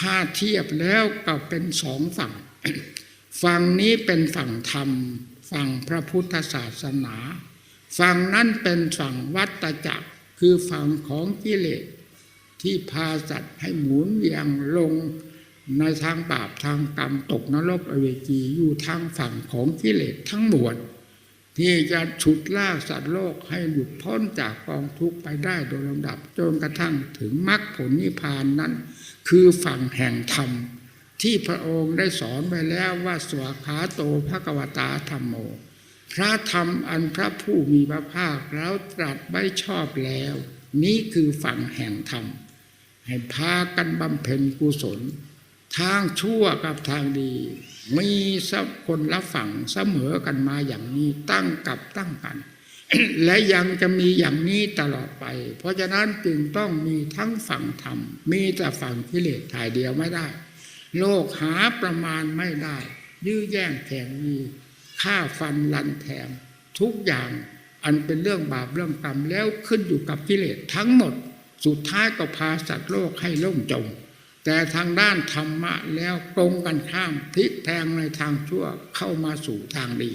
ถ้าเทียบแล้วก็เป็นสองฝั่ง ฝั่งนี้เป็นฝั่งธรรม ฝั่งพระพุทธศาสนา ฝั่งนั้นเป็นฝั่งวัตจักร คือฝั่งของกิเลสที่พาสัตว์ให้หมุนเวียงลงในทางบาปทางกรรมตกนรกอเวจีอยู่ทางฝั่งของกิเลสทั้งมวล ที่จะฉุดลากสัตว์โลกให้หลุดพ้นจากกองทุกข์ไปได้โดยลำดับจนกระทั่งถึงมรรคผลนิพพานนั้น คือฝั่งแห่งธรรม ที่พระองค์ได้สอนไว้แล้วว่าสวขาโตภควตาธรรมโม พระธรรมอันพระผู้มีพระภาคแล้วตรัสไว้ชอบแล้ว นี้คือฝั่งแห่งธรรมให้พากันบำเพ็ญกุศล ทางชั่วกับทางดี มีสักคนละฝั่งเสมอกันมาอย่างนี้ตั้งกับตั้งกัน และยังจะมีอย่างนี้ตลอดไป เพราะฉะนั้นจึงต้องมีทั้งฝั่งธรรม มีแต่ฝั่งกิเลสถ่ายเดียวไม่ได้ โลกหาประมาณไม่ได้ ยื้อแย่งแข่งมีฆ่าฟันลันแทงทุกอย่างอันเป็นเรื่องบาปเรื่องกรรมแล้วขึ้นอยู่กับกิเลสทั้งหมด สุดท้ายก็พาสัตว์โลกให้ล่มจม แต่ทางด้านธรรมะแล้วตรงกันข้ามพลิกแทงในทางชั่วเข้ามาสู่ทางดี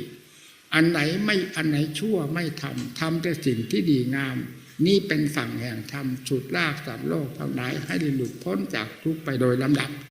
อันไหนไม่อันไหนชั่วไม่ทำทำแต่สิ่งที่ดีงาม นี่เป็นฝั่งแห่งธรรมสุดลากสัมโลกทั้งหลายให้หลุดพ้นจากทุกไปโดยลำดับ